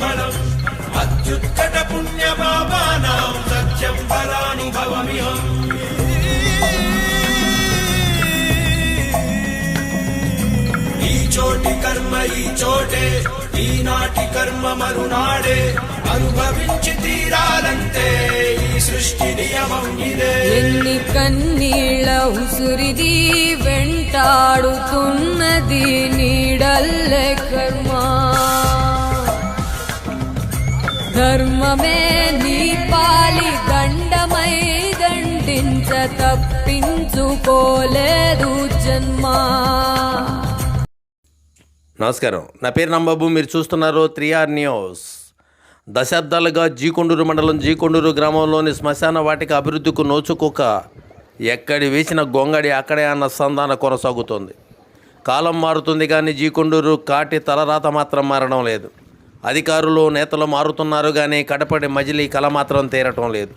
నిష్ఫలం అత్యుత్కట పుణ్య పాపానాం సత్యం ఫలానుభవమిహం ఈ చోటి కర్మ ఈ చోటే ఈనాటి కర్మ మరునాడే. అనుభవించి తీరాలంటే ఈ సృష్టి నియమం ఇదే. ఎన్ని కన్నీళ్ళ ఉసురిది వెంటాడుతున్నది నీడల్లే కర్మ. ధర్మమే నీ పాలి దండమై దండించ తప్పించుకోలేదు జన్మ. నమస్కారం. నా పేరు నంబాబు మీరు చూస్తున్నారు త్రిఆర్ న్యూస్. దశాబ్దాలుగా జీకొండూరు మండలం జీకొండూరు గ్రామంలోని శ్మశాన వాటిక అభివృద్ధికి నోచుకోక ఎక్కడి వేసిన గొంగడి అక్కడే అన్న సంధాన కొనసాగుతోంది. కాలం మారుతుంది కానీ జీకొండూరు కాటి తలరాత మాత్రం మారడం లేదు. అధికారులు నేతలు మారుతున్నారు కానీ కడపడి మజిలీ కల మాత్రం తీరటం లేదు.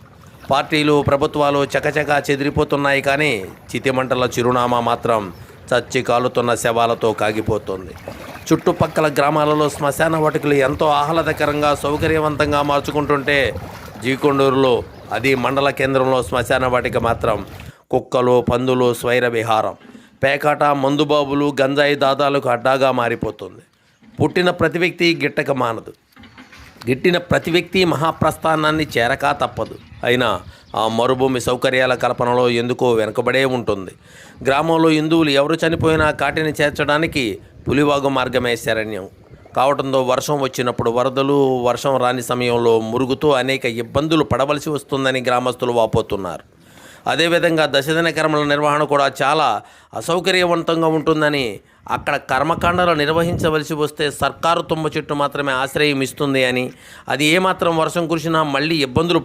పార్టీలు ప్రభుత్వాలు చకచకా చెదిరిపోతున్నాయి కానీ చితిమంటల చిరునామా మాత్రం చచ్చి కాలుతున్న శవాలతో కాగిపోతుంది. చుట్టుపక్కల గ్రామాలలో శ్మశాన వాటికలు ఎంతో ఆహ్లాదకరంగా సౌకర్యవంతంగా మార్చుకుంటుంటే జీకొండూరులో అది మండల కేంద్రంలో శ్మశాన వాటిక మాత్రం కుక్కలు పందులు స్వైర విహారం. పేకాట మందుబాబులు గంజాయి దాదాలకు అడ్డాగా మారిపోతుంది. పుట్టిన ప్రతి వ్యక్తి గిట్టక మానదు. గిట్టిన ప్రతి వ్యక్తి మహాప్రస్థానాన్ని చేరక తప్పదు. అయినా ఆ మరుభూమి సౌకర్యాల కల్పనలో ఎందుకో వెనుకబడే ఉంటుంది. గ్రామంలో హిందువులు ఎవరు చనిపోయినా కాటిని చేర్చడానికి పులివాగు మార్గమే శరణ్యం. కావడంతో వర్షం వచ్చినప్పుడు వరదలు వర్షం రాని సమయంలో మురుగుతూ అనేక ఇబ్బందులు పడవలసి వస్తుందని గ్రామస్తులు వాపోతున్నారు. అదేవిధంగా దశదిన కర్మల నిర్వహణ కూడా చాలా అసౌకర్యవంతంగా ఉంటుందని అక్కడ కర్మకాండలు నిర్వహించవలసి వస్తే సర్కారు తుమ్మ చెట్టు మాత్రమే ఆశ్రయం ఇస్తుంది అని అది ఏమాత్రం వర్షం కురిసినా మళ్ళీ ఇబ్బందులు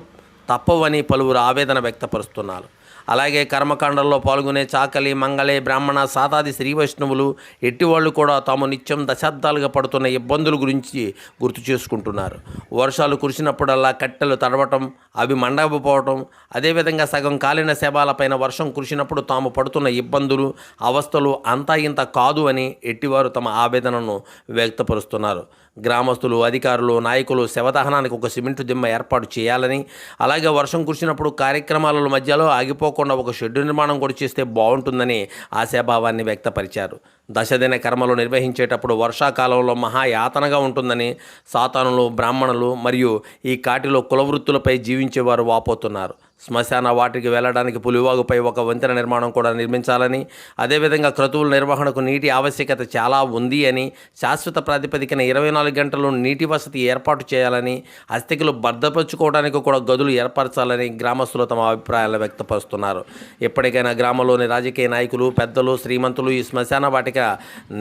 తప్పవని పలువురు ఆవేదన వ్యక్తపరుస్తున్నారు. అలాగే కర్మకాండంలో పాల్గొనే చాకలి మంగళే బ్రాహ్మణ సాతాది శ్రీ వైష్ణవులు ఎట్టివాళ్ళు కూడా తాము నిత్యం దశాబ్దాలుగా పడుతున్న ఇబ్బందుల గురించి గుర్తు చేసుకుంటున్నారు. వర్షాలు కురిసినప్పుడల్లా కట్టెలు తడవటం అవి మండకపోవటం అదేవిధంగా సగం కాలిన శవాలపైన వర్షం కురిసినప్పుడు తాము పడుతున్న ఇబ్బందులు అవస్థలు అంతా ఇంత కాదు అని ఎట్టివారు తమ ఆవేదనను వ్యక్తపరుస్తున్నారు. గ్రామస్తులు అధికారులు నాయకులు శవదహనానికి ఒక సిమెంటు దిమ్మ ఏర్పాటు చేయాలని అలాగే వర్షం కురిసినప్పుడు కార్యక్రమాల మధ్యలో ఆగిపోకుండా ఒక షెడ్డు నిర్మాణం కూడా చేస్తే బాగుంటుందని ఆశాభావాన్ని వ్యక్తపరిచారు. దశదిన కర్మలు నిర్వహించేటప్పుడు వర్షాకాలంలో మహాయాతనగా ఉంటుందని సాతానులు బ్రాహ్మణులు మరియు ఈ కాటిలో కులవృత్తులపై జీవించేవారు వాపోతున్నారు. శ్మశాన వాటికి వెళ్ళడానికి పులివాగుపై ఒక వంతెన నిర్మాణం కూడా నిర్మించాలని అదేవిధంగా క్రతువుల నిర్వహణకు నీటి ఆవశ్యకత చాలా ఉంది అని శాశ్వత ప్రాతిపదికన ఇరవై నాలుగు గంటలు నీటి వసతి ఏర్పాటు చేయాలని అస్థికులు భద్రపరుచుకోవడానికి కూడా గదులు ఏర్పరచాలని గ్రామస్తులు తమ అభిప్రాయాలు వ్యక్తపరుస్తున్నారు. ఎప్పటికైనా గ్రామంలోని రాజకీయ నాయకులు పెద్దలు శ్రీమంతులు ఈ శ్మశాన వాటిక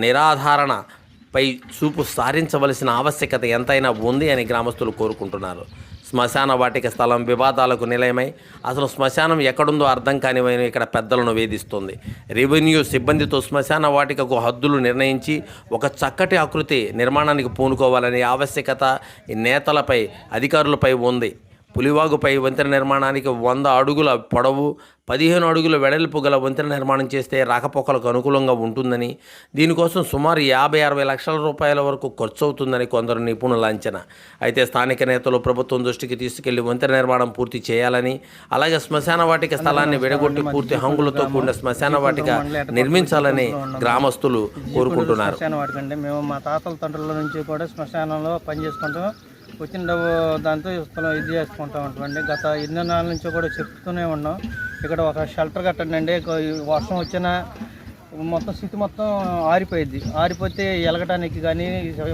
నిరాధారణ పై చూపు సారించవలసిన ఆవశ్యకత ఎంతైనా ఉంది అని గ్రామస్తులు కోరుకుంటున్నారు. శ్మశాన వాటిక స్థలం వివాదాలకు నిలయమై అసలు శ్మశానం ఎక్కడుందో అర్థం కానివైన ఇక్కడ పెద్దలను వేధిస్తుంది. రెవెన్యూ సిబ్బందితో శ్మశాన వాటికకు హద్దులు నిర్ణయించి ఒక చక్కటి ఆకృతి నిర్మాణానికి పూనుకోవాలనే ఆవశ్యకత ఈ నేతలపై అధికారులపై ఉంది. పులివాగుపై వంతెన నిర్మాణానికి వంద అడుగుల పొడవు పదిహేను అడుగుల వెడల్పు గల వంతెన నిర్మాణం చేస్తే రాకపోకలకు అనుకూలంగా ఉంటుందని దీనికోసం సుమారు యాభై అరవై లక్షల రూపాయల వరకు ఖర్చు అవుతుందని కొందరు నిపుణుల అంచనా అయితే స్థానిక నేతలు ప్రభుత్వం దృష్టికి తీసుకెళ్ళి వంతెన నిర్మాణం పూర్తి చేయాలని అలాగే శ్మశాన వాటిక స్థలాన్ని విడగొట్టి పూర్తి హంగులతో కూడిన శ్మశాన వాటిక నిర్మించాలని గ్రామస్తులు కోరుకుంటున్నారు. మేము మా తాతల తండ్రుల నుంచి కూడా శ్మశానంలో పని వచ్చిన డబ్బు దాంతో స్థలం ఇది చేసుకుంటా ఉంటామండి. గత ఎన్నో నెలల నుంచి కూడా చెప్తూనే ఉన్నాం. ఇక్కడ ఒక షెల్టర్ కట్టండి వర్షం వచ్చినా మొత్తం స్థితి మొత్తం ఆరిపోయింది ఆరిపోతే ఎలగటానికి కానీ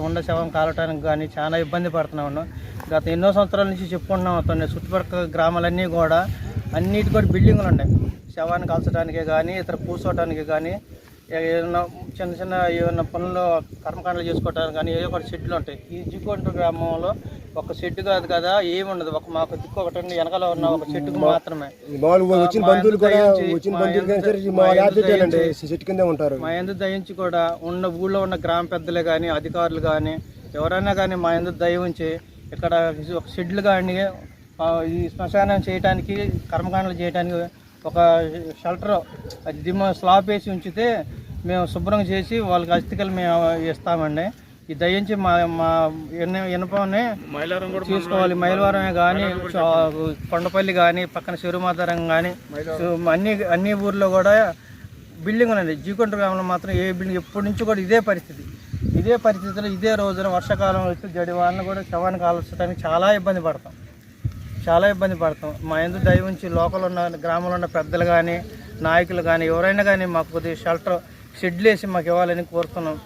ఉండ శవం కాలటానికి కానీ చాలా ఇబ్బంది పడుతున్నాం ఉన్నాం. గత ఎన్నో సంవత్సరాల నుంచి చెప్పుకుంటున్నాం అవుతుంది చుట్టుపక్కల గ్రామాలన్నీ కూడా అన్నిటి కూడా బిల్డింగులు ఉన్నాయి. శవాన్ని కాల్చడానికి కానీ ఇతర కూర్చోవడానికి కానీ ఏదైనా చిన్న చిన్న ఏమైనా పనులు కర్మకాండలు చేసుకోవడానికి కానీ ఏదో ఒకటి షెడ్లు ఉంటాయి. ఈ జిక్కొండ గ్రామంలో ఒక షెడ్ కాదు కదా ఏమి ఉండదు. ఒక మాకు దిక్కు ఒకటి వెనకాల ఉన్న ఒక చెట్టుకు మాత్రమే. వచ్చిన బంధువులు కూడా దయించి, వచ్చిన బంధువులు దయించి, చెట్టు కిందే ఉంటారు. మా ఎందు దయించి కూడా ఉన్న ఊళ్ళో ఉన్న గ్రామ పెద్దలే కానీ అధికారులు కానీ ఎవరైనా కానీ మా ఎందు దయ ఉంచి ఇక్కడ ఒక షెడ్లు కానీ ఈ శ్మశానం చేయడానికి కర్మకాండలు చేయడానికి ఒక షెల్టర్ దిమ్మ స్లాబ్ వేసి ఉంచితే మేము శుభ్రం చేసి వాళ్ళకి అస్థికలు మేము ఇస్తామండి. ఈ దయించి మా మా ఎన్న ఇనపని చూసుకోవాలి. మైలవరమే కానీ కొండపల్లి కానీ పక్కన శిరుమాతారం కానీ అన్ని అన్ని ఊర్లో కూడా బిల్డింగ్ ఉన్నది జీకొండ గ్రామంలో మాత్రం ఏ బిల్డింగ్ ఎప్పటి నుంచి కూడా ఇదే పరిస్థితి. ఇదే పరిస్థితిలో ఇదే రోజున వర్షాకాలం వచ్చి జడి వాన కూడా శవాన్ని కాల్చడానికి చాలా ఇబ్బంది పడతాం. చాలా ఇబ్బంది పడతాం. మా ఎందు దయ ఉంచి లోకల్ ఉన్న గ్రామంలో ఉన్న పెద్దలు కానీ నాయకులు కానీ ఎవరైనా కానీ మాకు కొద్దిగా షెల్టర్ షెడ్లు వేసి మాకు ఇవ్వాలని కోరుతున్నాం.